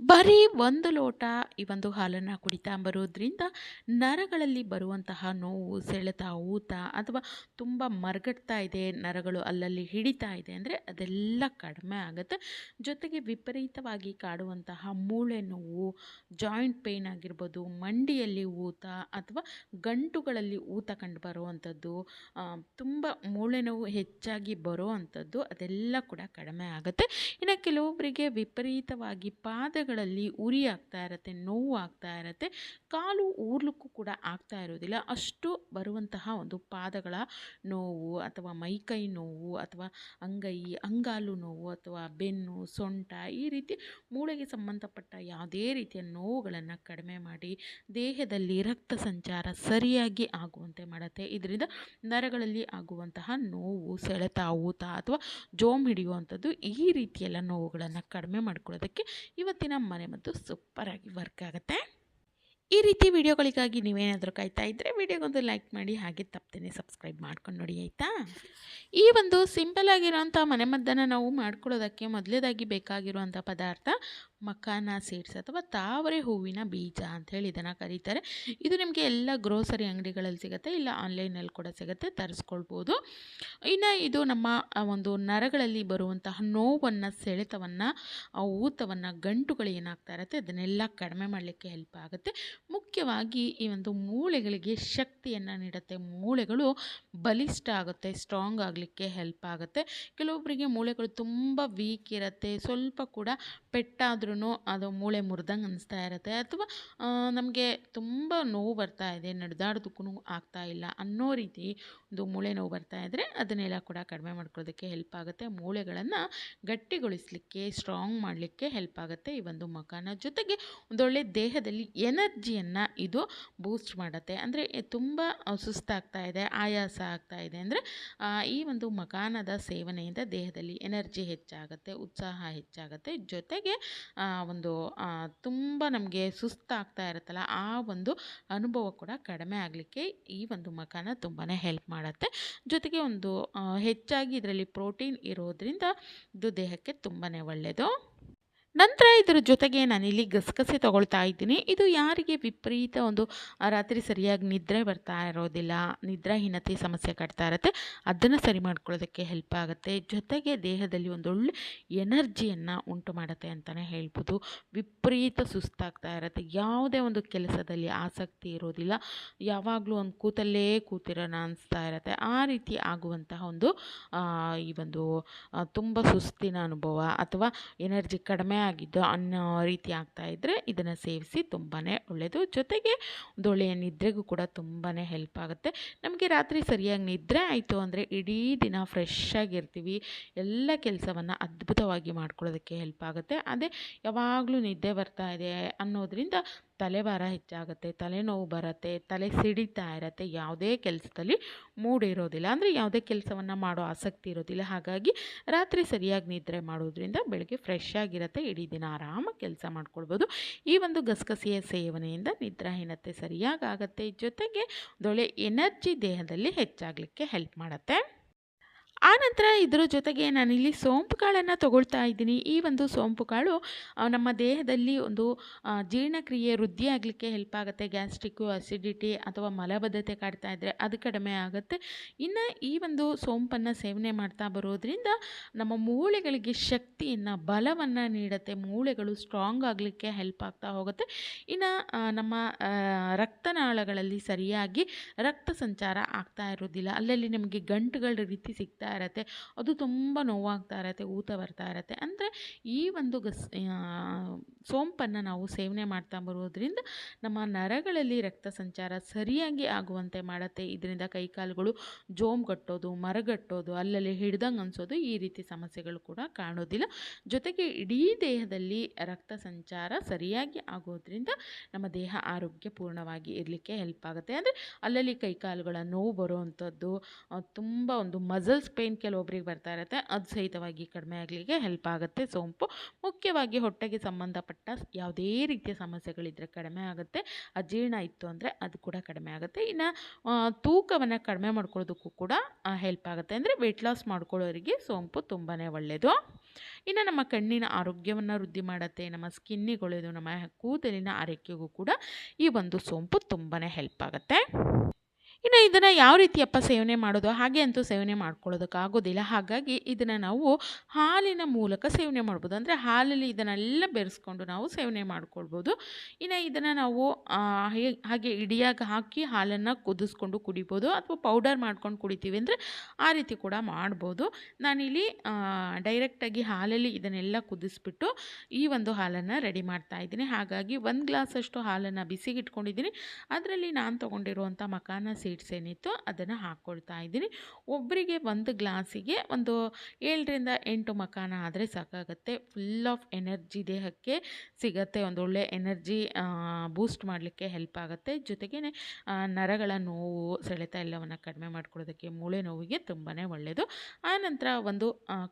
ಬರೀ ಒಂದು ಲೋಟ ಈ ಒಂದು ಹಾಲನ್ನು ಕುಡಿತಾ ಬರೋದ್ರಿಂದ ನರಗಳಲ್ಲಿ ಬರುವಂತಹ ನೋವು, ಸೆಳೆತ, ಊತ ಅಥವಾ ತುಂಬ ಮರಗಟ್ತಾ ಇದೆ, ನರಗಳು ಅಲ್ಲಲ್ಲಿ ಹಿಡಿತಾ ಇದೆ ಅಂದರೆ ಅದೆಲ್ಲ ಕಡಿಮೆ ಆಗುತ್ತೆ. ಜೊತೆಗೆ ವಿಪರೀತವಾಗಿ ಕಾಡುವಂತಹ ಮೂಳೆ ನೋವು, ಜಾಯಿಂಟ್ ಪೇಯ್ನ್ ಆಗಿರ್ಬೋದು, ಮಂಡಿಯಲ್ಲಿ ಊತ ಅಥವಾ ಗಂಟುಗಳಲ್ಲಿ ಊತ ಕಂಡು ಬರುವಂಥದ್ದು ತುಂಬ ಮೂಳೆ ನೋವು ಹೆಚ್ಚಾಗಿ ಬರೋ ಅಂಥದ್ದು ಅದೆಲ್ಲ ಕೂಡ ಕಡಿಮೆ ಆಗುತ್ತೆ. ಇನ್ನು ಕೆಲವೊಬ್ಬರಿಗೆ ವಿಪರೀತವಾಗಿ ಪಾದಗಳಲ್ಲಿ ಉರಿ ಆಗ್ತಾ ಇರುತ್ತೆ ನೋವು ಆಗ್ತಾ ಇರುತ್ತೆ, ಕಾಲು ಊರ್ಲಿಕ್ಕೂ ಕೂಡ ಆಗ್ತಾ ಇರೋದಿಲ್ಲ. ಅಷ್ಟು ಬರುವಂತಹ ಒಂದು ಪಾದಗಳ ನೋವು ಅಥವಾ ಮೈಕೈ ನೋವು ಅಥವಾ ಅಂಗೈ, ಅಂಗಾಲು ನೋವು ಅಥವಾ ಬೆನ್ನು, ಸೊಂಟ ಈ ರೀತಿ ಮೂಳೆಗೆ ಸಂಬಂಧಪಟ್ಟ ಯಾವುದೇ ರೀತಿಯ ನೋವುಗಳನ್ನು ಕಡಿಮೆ ಮಾಡಿ ದೇಹದಲ್ಲಿ ರಕ್ತ ಸಂಚಾರ ಸರಿಯಾಗಿ ಆಗುವಂತೆ ಮಾಡುತ್ತೆ. ಇದರಿಂದ ನರಗಳಲ್ಲಿ ಆಗುವಂತಹ ನೋವು, ಸೆಳೆತ, ಊತ ಅಥವಾ ಜೋಮ್ ಹಿಡಿಯುವಂಥದ್ದು ಈ ರೀತಿಯೆಲ್ಲ ನೋವುಗಳನ್ನು ಕಡಿಮೆ ಮಾಡ್ಕೊಳ್ಳೋದಕ್ಕೆ ಇವತ್ತಿನ ಮನೆ ಮತ್ತು ಸೂಪರಾಗಿ ವರ್ಕ್ ಆಗುತ್ತೆ. ಈ ರೀತಿ ವಿಡಿಯೋಗಳಿಗಾಗಿ ನೀವೇನಾದರೂ ಕಾಯ್ತಾ ಇದ್ದರೆ ವಿಡಿಯೋಗೊಂದು ಲೈಕ್ ಮಾಡಿ ಹಾಗೆ ತಪ್ಪದೇ ಸಬ್ಸ್ಕ್ರೈಬ್ ಮಾಡ್ಕೊಂಡು ನೋಡಿ ಆಯಿತಾ? ಈ ಒಂದು ಸಿಂಪಲ್ ಆಗಿರೋಂಥ ಮನೆಮದ್ದನ್ನು ನಾವು ಮಾಡ್ಕೊಳ್ಳೋದಕ್ಕೆ ಮೊದಲೇದಾಗಿ ಬೇಕಾಗಿರುವಂಥ ಪದಾರ್ಥ ಮಖಾನ ಸೀಡ್ಸ್ ಅಥವಾ ತಾವರೆ ಹೂವಿನ ಬೀಜ ಅಂಥೇಳಿ ಇದನ್ನು ಕರೀತಾರೆ. ಇದು ನಿಮಗೆ ಎಲ್ಲ ಗ್ರೋಸರಿ ಅಂಗಡಿಗಳಲ್ಲಿ ಸಿಗುತ್ತೆ, ಇಲ್ಲ ಆನ್ಲೈನಲ್ಲಿ ಕೂಡ ಸಿಗುತ್ತೆ, ತರಿಸ್ಕೊಳ್ಬೋದು. ಇನ್ನು ಇದು ನಮ್ಮ ಒಂದು ನರಗಳಲ್ಲಿ ಬರುವಂತಹ ನೋವನ್ನು, ಸೆಳೆತವನ್ನು ಊತವನ್ನು, ಗಂಟುಗಳು ಏನಾಗ್ತಾ ಇರುತ್ತೆ, ಅದನ್ನೆಲ್ಲ ಕಡಿಮೆ ಮಾಡಲಿಕ್ಕೆ ಹೆಲ್ಪ್ ಆಗುತ್ತೆ. ಮುಖ್ಯವಾಗಿ ಈ ಒಂದು ಮೂಳೆಗಳಿಗೆ ಶಕ್ತಿಯನ್ನು ನೀಡುತ್ತೆ. ಮೂಳೆಗಳು ಬಲಿಷ್ಠ ಆಗುತ್ತೆ ಸ್ಟ್ರಾಂಗ್ ಆಗಲಿಕ್ಕೆ ಹೆಲ್ಪ್ ಆಗುತ್ತೆ. ಕೆಲವೊಬ್ಬರಿಗೆ ಮೂಳೆಗಳು ತುಂಬ ವೀಕ್ ಇರುತ್ತೆ, ಸ್ವಲ್ಪ ಕೂಡ ಪೆಟ್ಟಾದ್ರೂ ಅದು ಮೂಳೆ ಮುರಿದಂಗೆ ಅನಿಸ್ತಾ ಇರುತ್ತೆ. ಅಥವಾ ನಮಗೆ ತುಂಬ ನೋವು ಬರ್ತಾ ಇದೆ ನಡೆದಾಡೋದಕ್ಕೂ ಆಗ್ತಾ ಇಲ್ಲ ಅನ್ನೋ ರೀತಿ ಒಂದು ಮೂಳೆ ನೋವು ಬರ್ತಾ ಇದ್ದರೆ ಅದನ್ನೆಲ್ಲ ಕೂಡ ಕಡಿಮೆ ಮಾಡ್ಕೊಳ್ಳೋದಕ್ಕೆ ಹೆಲ್ಪ್ ಆಗುತ್ತೆ. ಮೂಳೆಗಳನ್ನು ಗಟ್ಟಿಗೊಳಿಸಲಿಕ್ಕೆ ಸ್ಟ್ರಾಂಗ್ ಮಾಡಲಿಕ್ಕೆ ಹೆಲ್ಪ್ ಆಗುತ್ತೆ ಈ ಒಂದು ಮಖಾನ ಜೊತೆಗೆ. ಒಂದೊಳ್ಳೆ ದೇಹದಲ್ಲಿ ಎನರ್ಜಿಯನ್ನು ಇದು ಬೂಸ್ಟ್ ಮಾಡುತ್ತೆ. ಅಂದರೆ ತುಂಬ ಸುಸ್ತಾಗ್ತಾ ಇದೆ, ಆಯಾಸ ಆಗ್ತಾ ಇದೆ. ಅಂದರೆ ಈ ಒಂದು ಮಖಾನದ ಸೇವನೆಯಿಂದ ದೇಹದಲ್ಲಿ ಎನರ್ಜಿ ಹೆಚ್ಚಾಗುತ್ತೆ, ಉತ್ಸಾಹ ಹೆಚ್ಚಾಗುತ್ತೆ. ಜೊತೆಗೆ ಒಂದು ತುಂಬ ನಮಗೆ ಸುಸ್ತಾಗ್ತಾ ಇರುತ್ತಲ್ಲ, ಆ ಒಂದು ಅನುಭವ ಕೂಡ ಕಡಿಮೆ ಆಗಲಿಕ್ಕೆ ಈ ಒಂದು ಮಖಾನ ತುಂಬಾ ಹೆಲ್ಪ್ ಮಾಡುತ್ತೆ. ಜೊತೆಗೆ ಒಂದು ಹೆಚ್ಚಾಗಿ ಇದರಲ್ಲಿ ಪ್ರೋಟೀನ್ ಇರೋದ್ರಿಂದ ಇದು ದೇಹಕ್ಕೆ ತುಂಬಾ ಒಳ್ಳೆಯದು ನಂತರ ಇದರ ಜೊತೆಗೆ ನಾನಿಲ್ಲಿ ಗಸಗಸೆ ತೊಗೊಳ್ತಾ ಇದ್ದೀನಿ. ಇದು ಯಾರಿಗೆ ವಿಪರೀತ ಒಂದು ರಾತ್ರಿ ಸರಿಯಾಗಿ ನಿದ್ರೆ ಬರ್ತಾ ಇರೋದಿಲ್ಲ, ನಿದ್ರಾಹೀನತೆ ಸಮಸ್ಯೆ ಕಟ್ತಾ ಇರುತ್ತೆ, ಅದನ್ನು ಸರಿ ಮಾಡ್ಕೊಳ್ಳೋದಕ್ಕೆ ಹೆಲ್ಪ್ ಆಗುತ್ತೆ. ಜೊತೆಗೆ ದೇಹದಲ್ಲಿ ಒಂದೊಳ್ಳೆ ಎನರ್ಜಿಯನ್ನು ಉಂಟು ಮಾಡುತ್ತೆ ಅಂತಲೇ ಹೇಳ್ಬೋದು. ವಿಪರೀತ ಸುಸ್ತಾಗ್ತಾ ಇರುತ್ತೆ. ಯಾವುದೇ ಒಂದು ಕೆಲಸದಲ್ಲಿ ಆಸಕ್ತಿ ಇರೋದಿಲ್ಲ. ಯಾವಾಗಲೂ ಒಂದು ಕೂತಲ್ಲೇ ಕೂತಿರೋಣ ಅನಿಸ್ತಾ ಇರುತ್ತೆ. ಆ ರೀತಿ ಆಗುವಂತಹ ಒಂದು ಈ ಒಂದು ತುಂಬ ಸುಸ್ತಿನ ಅನುಭವ ಅಥವಾ ಎನರ್ಜಿ ಕಡಿಮೆ ಆಗಿದ್ದು ಅನ್ನೋ ರೀತಿ ಆಗ್ತಾ ಇದ್ದರೆ ಇದನ್ನು ಸೇವಿಸಿ ತುಂಬಾ ಒಳ್ಳೆಯದು ಜೊತೆಗೆ ಒಂದು ನಿದ್ರೆಗೂ ಕೂಡ ತುಂಬಾ ಹೆಲ್ಪ್ ಆಗುತ್ತೆ. ನಮಗೆ ರಾತ್ರಿ ಸರಿಯಾಗಿ ನಿದ್ರೆ ಆಯಿತು ಅಂದರೆ ಇಡೀ ದಿನ ಫ್ರೆಶ್ ಆಗಿರ್ತೀವಿ ಎಲ್ಲ ಕೆಲಸವನ್ನು ಅದ್ಭುತವಾಗಿ ಮಾಡ್ಕೊಳ್ಳೋದಕ್ಕೆ ಹೆಲ್ಪ್ ಆಗುತ್ತೆ. ಅದೇ ಯಾವಾಗಲೂ ನಿದ್ದೆ ಬರ್ತಾ ಇದೆ ಅನ್ನೋದ್ರಿಂದ ತಲೆಭಾರ ಹೆಚ್ಚಾಗುತ್ತೆ, ತಲೆನೋವು ಬರುತ್ತೆ, ತಲೆ ಸಿಡಿತಾ ಇರುತ್ತೆ, ಯಾವುದೇ ಕೆಲಸದಲ್ಲಿ ಮೂಡ್ ಇರೋದಿಲ್ಲ ಅಂದರೆ ಯಾವುದೇ ಕೆಲಸವನ್ನು ಮಾಡೋ ಆಸಕ್ತಿ ಇರೋದಿಲ್ಲ. ಹಾಗಾಗಿ ರಾತ್ರಿ ಸರಿಯಾಗಿ ನಿದ್ರೆ ಮಾಡೋದ್ರಿಂದ ಬೆಳಗ್ಗೆ ಫ್ರೆಶ್ ಆಗಿರುತ್ತೆ, ಇಡೀ ದಿನ ಆರಾಮಾಗಿ ಕೆಲಸ ಮಾಡ್ಕೊಳ್ಬೋದು. ಈ ಒಂದು ಗಸಗಸೆಯ ಸೇವನೆಯಿಂದ ನಿದ್ರಾಹೀನತೆ ಸರಿಯಾಗಿ ಆಗುತ್ತೆ. ಜೊತೆಗೆ ದೊಳೆ ಎನರ್ಜಿ ದೇಹದಲ್ಲಿ ಹೆಚ್ಚಾಗಲಿಕ್ಕೆ ಹೆಲ್ಪ್ ಮಾಡುತ್ತೆ. ಆನಂತರ ಇದರ ಜೊತೆಗೆ ನಾನಿಲ್ಲಿ ಸೋಂಪು ಕಾಳನ್ನು ತಗೊಳ್ತಾ ಇದ್ದೀನಿ. ಈ ಒಂದು ಸೋಂಪು ಕಾಳು ನಮ್ಮ ದೇಹದಲ್ಲಿ ಒಂದು ಜೀರ್ಣಕ್ರಿಯೆ, ವೃದ್ಧಿ ಆಗಲಿಕ್ಕೆ ಹೆಲ್ಪ್ ಆಗುತ್ತೆ. ಗ್ಯಾಸ್ಟ್ರಿಕ್ಕು ಅಸಿಡಿಟಿ ಅಥವಾ ಮಲಬದ್ಧತೆ ಕಾಡ್ತಾ ಇದ್ದರೆ ಅದು ಕಡಿಮೆ ಆಗುತ್ತೆ. ಇನ್ನು ಈ ಒಂದು ಸೋಂಪನ್ನು ಸೇವನೆ ಮಾಡ್ತಾ ಬರೋದ್ರಿಂದ ನಮ್ಮ ಮೂಳೆಗಳಿಗೆ ಶಕ್ತಿಯನ್ನು, ಬಲವನ್ನು ನೀಡುತ್ತೆ. ಮೂಳೆಗಳು ಸ್ಟ್ರಾಂಗ್ ಆಗಲಿಕ್ಕೆ ಹೆಲ್ಪ್ ಆಗ್ತಾ ಹೋಗುತ್ತೆ. ಇನ್ನು ನಮ್ಮ ರಕ್ತನಾಳಗಳಲ್ಲಿ ಸರಿಯಾಗಿ ರಕ್ತ ಸಂಚಾರ ಆಗ್ತಾ ಇರೋದಿಲ್ಲ. ಅಲ್ಲಲ್ಲಿ ನಮಗೆ ಗಂಟುಗಳ ರೀತಿ ಸಿಗ್ತಾ ಇರತ್ತೆ. ಅದು ತುಂಬ ನೋವಾಗ್ತಾ ಇರತ್ತೆ, ಊತ ಬರ್ತಾ ಇರತ್ತೆ. ಅಂದರೆ ಈ ಒಂದು ಗಸ್ ಸೋಂಪನ್ನು ನಾವು ಸೇವನೆ ಮಾಡ್ತಾ ಬರೋದ್ರಿಂದ ನಮ್ಮ ನರಗಳಲ್ಲಿ ರಕ್ತ ಸಂಚಾರ ಸರಿಯಾಗಿ ಆಗುವಂತೆ ಮಾಡುತ್ತೆ. ಇದರಿಂದ ಕೈಕಾಲುಗಳು ಜೋಮ್ ಕಟ್ಟೋದು, ಮರಗಟ್ಟೋದು, ಅಲ್ಲಲ್ಲಿ ಹಿಡ್ದಂಗೆ ಅನಿಸೋದು ಈ ರೀತಿ ಸಮಸ್ಯೆಗಳು ಕೂಡ ಕಾಣೋದಿಲ್ಲ. ಜೊತೆಗೆ ಇಡೀ ದೇಹದಲ್ಲಿ ರಕ್ತ ಸಂಚಾರ ಸರಿಯಾಗಿ ಆಗೋದ್ರಿಂದ ನಮ್ಮ ದೇಹ ಆರೋಗ್ಯ ಪೂರ್ಣವಾಗಿ ಇರಲಿಕ್ಕೆ ಹೆಲ್ಪ್ ಆಗುತ್ತೆ. ಅಂದರೆ ಅಲ್ಲಲ್ಲಿ ಕೈಕಾಲುಗಳ ನೋವು ಬರುವಂಥದ್ದು ತುಂಬ ಒಂದು ಮಸಲ್ಸ್ ಪೇಯ್ನ್ ಕೆಲವೊಬ್ಬರಿಗೆ ಬರ್ತಾ ಇರುತ್ತೆ. ಅದು ಸಹಿತವಾಗಿ ಕಡಿಮೆ ಆಗಲಿಕ್ಕೆ ಹೆಲ್ಪ್ ಆಗುತ್ತೆ ಸೋಂಪು. ಮುಖ್ಯವಾಗಿ ಹೊಟ್ಟೆಗೆ ಸಂಬಂಧಪಟ್ಟ ಯಾವುದೇ ರೀತಿಯ ಸಮಸ್ಯೆಗಳಿದ್ದರೆ ಕಡಿಮೆ ಆಗುತ್ತೆ. ಅಜೀರ್ಣ ಇತ್ತು ಅಂದರೆ ಅದು ಕೂಡ ಕಡಿಮೆ ಆಗುತ್ತೆ. ಇನ್ನು ತೂಕವನ್ನು ಕಡಿಮೆ ಮಾಡ್ಕೊಳ್ಳೋದಕ್ಕೂ ಕೂಡ ಹೆಲ್ಪ್ ಆಗುತ್ತೆ. ಅಂದರೆ ವೆಯ್ಟ್ ಲಾಸ್ ಮಾಡ್ಕೊಳ್ಳೋರಿಗೆ ಸೋಂಪು ತುಂಬಾ ಒಳ್ಳೆಯದು ಇನ್ನು ನಮ್ಮ ಕಣ್ಣಿನ ಆರೋಗ್ಯವನ್ನು ವೃದ್ಧಿ ಮಾಡುತ್ತೆ. ನಮ್ಮ ಸ್ಕಿನ್ನಿಗೆ ಒಳ್ಳೆಯದು ನಮ್ಮ ಕೂದಲಿನ ಆರೈಕೆಗೂ ಕೂಡ ಈ ಒಂದು ಸೋಂಪು ತುಂಬಾ ಹೆಲ್ಪ್ ಆಗುತ್ತೆ. ಇನ್ನು ಇದನ್ನು ಯಾವ ರೀತಿಯಪ್ಪ ಸೇವನೆ ಮಾಡೋದು? ಹಾಗೆ ಅಂತೂ ಸೇವನೆ ಮಾಡ್ಕೊಳ್ಳೋದಕ್ಕಾಗೋದಿಲ್ಲ ಹಾಗಾಗಿ ಇದನ್ನು ನಾವು ಹಾಲಿನ ಮೂಲಕ ಸೇವನೆ ಮಾಡ್ಬೋದು. ಅಂದರೆ ಹಾಲಲ್ಲಿ ಇದನ್ನೆಲ್ಲ ಬೆರೆಸ್ಕೊಂಡು ನಾವು ಸೇವನೆ ಮಾಡ್ಕೊಳ್ಬೋದು. ಇನ್ನು ಇದನ್ನು ನಾವು ಹಾಗೆ ಇಡಿಯಾಗಿ ಹಾಕಿ ಹಾಲನ್ನು ಕುದಿಸ್ಕೊಂಡು ಕುಡಿಬೋದು ಅಥವಾ ಪೌಡರ್ ಮಾಡ್ಕೊಂಡು ಕುಡಿತೀವಿ ಅಂದರೆ ಆ ರೀತಿ ಕೂಡ ಮಾಡ್ಬೋದು. ನಾನಿಲ್ಲಿ ಡೈರೆಕ್ಟಾಗಿ ಹಾಲಲ್ಲಿ ಇದನ್ನೆಲ್ಲ ಕುದಿಸ್ಬಿಟ್ಟು ಈ ಒಂದು ಹಾಲನ್ನು ರೆಡಿ ಮಾಡ್ತಾ ಇದ್ದೀನಿ. ಹಾಗಾಗಿ ಒಂದು ಗ್ಲಾಸಷ್ಟು ಹಾಲನ್ನು ಬಿಸಿಗಿಟ್ಕೊಂಡಿದ್ದೀನಿ. ಅದರಲ್ಲಿ ನಾನು ತೊಗೊಂಡಿರುವಂಥ ಮಕಾನ ಸೀಡ್ಸ್ ಏನಿತ್ತು ಅದನ್ನು ಹಾಕ್ಕೊಳ್ತಾ ಇದ್ದೀನಿ. ಒಬ್ಬರಿಗೆ ಒಂದು ಗ್ಲಾಸಿಗೆ ಒಂದು ಏಳರಿಂದ ಎಂಟು ಮಕಾನ ಆದರೆ ಸಾಕಾಗುತ್ತೆ. ಫುಲ್ ಆಫ್ ಎನರ್ಜಿ ದೇಹಕ್ಕೆ ಸಿಗತ್ತೆ. ಒಳ್ಳೆ ಎನರ್ಜಿ ಬೂಸ್ಟ್ ಮಾಡಲಿಕ್ಕೆ ಹೆಲ್ಪ್ ಆಗುತ್ತೆ. ಜೊತೆಗೇ ನರಗಳ ನೋವು, ಸೆಳೆತ ಎಲ್ಲವನ್ನು ಕಡಿಮೆ ಮಾಡ್ಕೊಳ್ಳೋದಕ್ಕೆ ಮೂಳೆ ನೋವಿಗೆ ತುಂಬಾ ಒಳ್ಳೆಯದು ಆನಂತರ ಒಂದು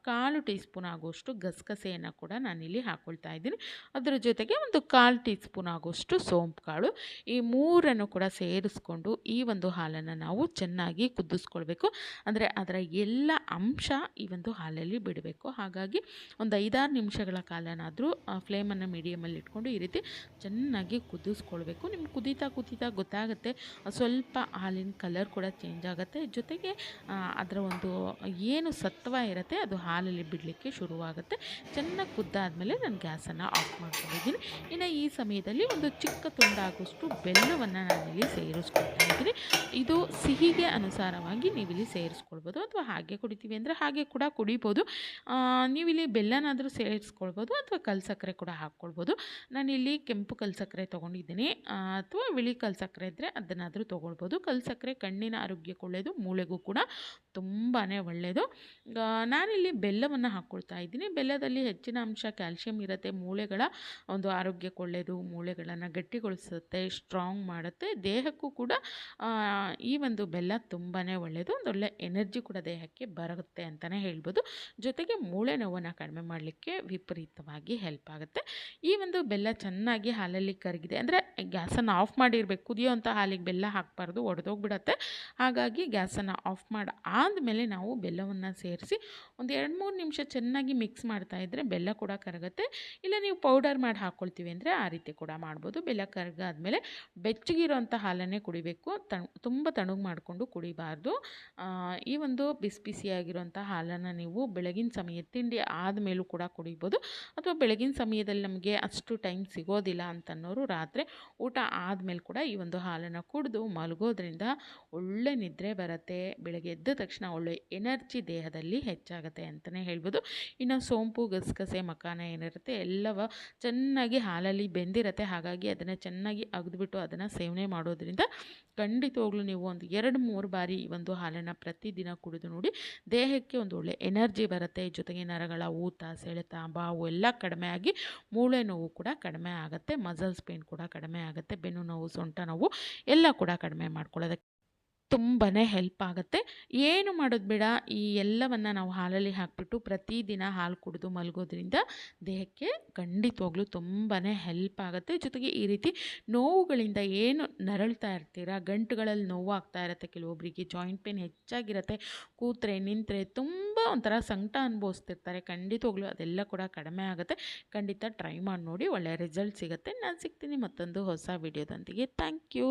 ಕಾಲು ಟೀ ಸ್ಪೂನ್ ಆಗುವಷ್ಟು ಗಸಗಸೆಯನ್ನು ಕೂಡ ನಾನಿಲ್ಲಿ ಹಾಕ್ಕೊಳ್ತಾ ಇದ್ದೀನಿ. ಅದರ ಜೊತೆಗೆ ಒಂದು ಕಾಲು ಟೀ ಸ್ಪೂನ್ ಆಗುವಷ್ಟು ಸೋಂಪು ಕಾಳು ಈ ಮೂರನ್ನು ಕೂಡ ಸೇರಿಸ್ಕೊಂಡು ಈ ಒಂದು ಹಾಲನ್ನು ನಾವು ಚೆನ್ನಾಗಿ ಕುದಿಸ್ಕೊಳ್ಬೇಕು. ಅಂದರೆ ಅದರ ಎಲ್ಲ ಅಂಶ ಈ ಒಂದು ಹಾಲಲ್ಲಿ ಬಿಡಬೇಕು. ಹಾಗಾಗಿ ಒಂದು ಐದಾರು ನಿಮಿಷಗಳ ಕಾಲನಾದರೂ ಫ್ಲೇಮನ್ನು ಮೀಡಿಯಮಲ್ಲಿ ಇಟ್ಕೊಂಡು ಈ ರೀತಿ ಚೆನ್ನಾಗಿ ಕುದಿಸ್ಕೊಳ್ಬೇಕು. ನಿಮ್ಗೆ ಕುದೀತಾ ಕುದೀತಾ ಗೊತ್ತಾಗುತ್ತೆ. ಸ್ವಲ್ಪ ಹಾಲಿನ ಕಲರ್ ಕೂಡ ಚೇಂಜ್ ಆಗುತ್ತೆ. ಜೊತೆಗೆ ಅದರ ಒಂದು ಏನು ಸತ್ವ ಇರುತ್ತೆ ಅದು ಹಾಲಲ್ಲಿ ಬಿಡಲಿಕ್ಕೆ ಶುರುವಾಗುತ್ತೆ. ಚೆನ್ನಾಗಿ ಕುದ್ದಾದಮೇಲೆ ನಾನು ಗ್ಯಾಸನ್ನು ಆಫ್ ಮಾಡ್ಕೊಂಡಿದ್ದೀನಿ. ಇನ್ನು ಈ ಸಮಯದಲ್ಲಿ ಒಂದು ಚಿಕ್ಕ ತುಂಡಾಗುವಷ್ಟು ಬೆಲ್ಲವನ್ನು ನಾನಿಲ್ಲಿ ಸೇರಿಸ್ಕೊಳ್ತಾ ಇದ್ದೀನಿ. ಇದು ಸಿಹಿಗೆ ಅನುಸಾರವಾಗಿ ನೀವಿಲ್ಲಿ ಸೇರಿಸ್ಕೊಳ್ಬೋದು ಅಥವಾ ಹಾಗೆ ಕುಡಿತೀವಿ ಅಂದರೆ ಹಾಗೆ ಕೂಡ ಕುಡಿಬೋದು. ನೀವಿಲ್ಲಿ ಬೆಲ್ಲನಾದರೂ ಸೇರಿಸ್ಕೊಳ್ಬೋದು ಅಥವಾ ಕಲ್ಸಕ್ಕರೆ ಕೂಡ ಹಾಕ್ಕೊಳ್ಬೋದು. ನಾನಿಲ್ಲಿ ಕೆಂಪು ಕಲ್ಸಕ್ಕರೆ ತೊಗೊಂಡಿದ್ದೀನಿ. ಅಥವಾ ಬಿಳಿ ಕಲ್ಸಕ್ಕರೆ ಇದ್ದರೆ ಅದನ್ನಾದರೂ ತೊಗೊಳ್ಬೋದು. ಕಲ್ ಸಕ್ಕರೆ ಕಣ್ಣಿನ ಆರೋಗ್ಯಕ್ಕೆ ಒಳ್ಳೆಯದು ಮೂಳೆಗೂ ಕೂಡ ತುಂಬಾ ಒಳ್ಳೆಯದು ನಾನಿಲ್ಲಿ ಬೆಲ್ಲವನ್ನು ಹಾಕ್ಕೊಳ್ತಾ ಇದ್ದೀನಿ. ಬೆಲ್ಲದಲ್ಲಿ ಹೆಚ್ಚಿನ ಅಂಶ ಕ್ಯಾಲ್ಶಿಯಂ ಇರುತ್ತೆ. ಮೂಳೆಗಳ ಒಂದು ಆರೋಗ್ಯಕ್ಕೆ ಒಳ್ಳೆಯದು ಮೂಳೆಗಳನ್ನು ಗಟ್ಟಿಗೊಳಿಸುತ್ತೆ, ಸ್ಟ್ರಾಂಗ್ ಮಾಡುತ್ತೆ. ದೇಹಕ್ಕೂ ಕೂಡ ಈ ಒಂದು ಬೆಲ್ಲ ತುಂಬಾ ಒಳ್ಳೆಯದು ಒಂದೊಳ್ಳೆ ಎನರ್ಜಿ ಕೂಡ ದೇಹಕ್ಕೆ ಬರುತ್ತೆ ಅಂತಲೇ ಹೇಳ್ಬೋದು. ಜೊತೆಗೆ ಮೂಳೆ ನೋವನ್ನು ಕಡಿಮೆ ಮಾಡಲಿಕ್ಕೆ ವಿಪರೀತವಾಗಿ ಹೆಲ್ಪ್ ಆಗುತ್ತೆ. ಈ ಒಂದು ಬೆಲ್ಲ ಚೆನ್ನಾಗಿ ಹಾಲಲ್ಲಿ ಕರಗಿದೆ ಅಂದರೆ ಗ್ಯಾಸನ್ನು ಆಫ್ ಮಾಡಿರಬೇಕು ಕುದಿಯೋಂಥ ಹಾಲಿಗೆ ಬೆಲ್ಲ ಹಾಕಬಾರ್ದು, ಒಡೆದೋಗ್ಬಿಡತ್ತೆ. ಹಾಗಾಗಿ ಗ್ಯಾಸನ್ನು ಆಫ್ ಮಾಡಿ, ಆದಮೇಲೆ ನಾವು ಬೆಲ್ಲವನ್ನು ಸೇರಿಸಿ ಒಂದು ಎರಡು ಮೂರು ನಿಮಿಷ ಚೆನ್ನಾಗಿ ಮಿಕ್ಸ್ ಮಾಡ್ತಾ ಇದ್ದರೆ ಬೆಲ್ಲ ಕೂಡ ಕರಗುತ್ತೆ. ಇಲ್ಲ ನೀವು ಪೌಡರ್ ಮಾಡಿ ಹಾಕ್ಕೊಳ್ತೀವಿ ಅಂದರೆ ಆ ರೀತಿ ಕೂಡ ಮಾಡ್ಬೋದು. ಬೆಲ್ಲ ಕರಗಾದ್ಮೇಲೆ ಬೆಚ್ಚಗಿರೋಂಥ ಹಾಲನ್ನೇ ಕುಡಿಬೇಕು. ತಣ್ ತುಂಬ ತಣ್ಣಗೆ ಮಾಡಿಕೊಂಡು ಕುಡಿಬಾರ್ದು. ಈ ಒಂದು ಬಿಸಿ ಬಿಸಿಯಾಗಿರುವಂಥ ಹಾಲನ್ನು ನೀವು ಬೆಳಗಿನ ಸಮಯ ತಿಂಡಿ ಆದಮೇಲೂ ಕೂಡ ಕುಡಿಬೋದು. ಅಥವಾ ಬೆಳಗಿನ ಸಮಯದಲ್ಲಿ ನಮಗೆ ಅಷ್ಟು ಟೈಮ್ ಸಿಗೋದಿಲ್ಲ ಅಂತನ್ನೋರು ರಾತ್ರಿ ಊಟ ಆದಮೇಲೆ ಕೂಡ ಈ ಒಂದು ಹಾಲನ್ನು ಕುಡಿದು ಮಲಗೋದ್ರಿಂದ ಒಳ್ಳೆ ನಿದ್ರೆ ಬರುತ್ತೆ. ಬೆಳಗ್ಗೆ ಎದ್ದ ತಕ್ಷಣ ಒಳ್ಳೆ ಎನರ್ಜಿ ದೇಹದಲ್ಲಿ ಹೆಚ್ಚಾಗುತ್ತೆ ಅಂತಲೇ ಹೇಳ್ಬೋದು. ಇನ್ನು ಸೋಂಪು, ಗಸಗಸೆ ಮಕಾನ ಏನಿರುತ್ತೆ ಎಲ್ಲವ ಚೆನ್ನಾಗಿ ಹಾಲಲ್ಲಿ ಬೆಂದಿರುತ್ತೆ. ಹಾಗಾಗಿ ಅದನ್ನು ಚೆನ್ನಾಗಿ ಅಗದ್ಬಿಟ್ಟು ಅದನ್ನು ಸೇವನೆ ಮಾಡೋದ್ರಿಂದ ಖಂಡಿತವಾಗ್ಲೂ ನೀವು ಒಂದು ಎರಡು, ಮೂರು ಬಾರಿ ಈ ಒಂದು ಹಾಲನ್ನು ಪ್ರತಿದಿನ ಕುಡಿದು ನೋಡಿ ದೇಹಕ್ಕೆ ಒಂದು ಒಳ್ಳೆ ಎನರ್ಜಿ ಬರುತ್ತೆ. ಜೊತೆಗೆ ನರಗಳ ಊತ ಸೆಳೆತ ಬಾವು ಎಲ್ಲ ಕಡಿಮೆ ಆಗಿ ಮೂಳೆ ನೋವು ಕೂಡ ಕಡಿಮೆ ಆಗುತ್ತೆ. ಮಸಲ್ಸ್ ಪೇನ್ ಕೂಡ ಕಡಿಮೆ ಆಗುತ್ತೆ. ಬೆನ್ನು ನೋವು, ಸೊಂಟ ನೋವು ಎಲ್ಲ ಕೂಡ ಕಡಿಮೆ ಮಾಡ್ಕೊಳ್ಳೋದಕ್ಕೆ ತುಂಬಾ ಹೆಲ್ಪ್ ಆಗುತ್ತೆ. ಏನು ಮಾಡೋದು ಬೇಡ, ಈ ಎಲ್ಲವನ್ನು ನಾವು ಹಾಲಲ್ಲಿ ಹಾಕಿಬಿಟ್ಟು ಪ್ರತಿದಿನ ಹಾಲು ಕುಡಿದು ಮಲಗೋದ್ರಿಂದ ದೇಹಕ್ಕೆ ಖಂಡಿತವಾಗ್ಲೂ ತುಂಬಾ ಹೆಲ್ಪ್ ಆಗುತ್ತೆ. ಜೊತೆಗೆ ಈ ರೀತಿ ನೋವುಗಳಿಂದ ಏನು ನರಳ್ತಾ ಇರ್ತೀರಾ, ಗಂಟುಗಳಲ್ಲಿ ನೋವು ಆಗ್ತಾ ಇರುತ್ತೆ ಕೆಲವೊಬ್ಬರಿಗೆ ಜಾಯಿಂಟ್ ಪೇನ್ ಹೆಚ್ಚಾಗಿರುತ್ತೆ, ಕೂತ್ರೆ, ನಿಂತರೆ ತುಂಬ ಒಂಥರ ಸಂಕಟ ಅನುಭವಿಸ್ತಿರ್ತಾರೆ. ಖಂಡಿತವಾಗ್ಲೂ ಅದೆಲ್ಲ ಕೂಡ ಕಡಿಮೆ ಆಗುತ್ತೆ. ಖಂಡಿತ ಟ್ರೈ ಮಾಡಿ ನೋಡಿ ಒಳ್ಳೆಯ ರಿಸಲ್ಟ್ ಸಿಗುತ್ತೆ. ನಾನು ಸಿಗ್ತೀನಿ ಮತ್ತೊಂದು ಹೊಸ ವಿಡಿಯೋದೊಂದಿಗೆ ಥ್ಯಾಂಕ್ ಯು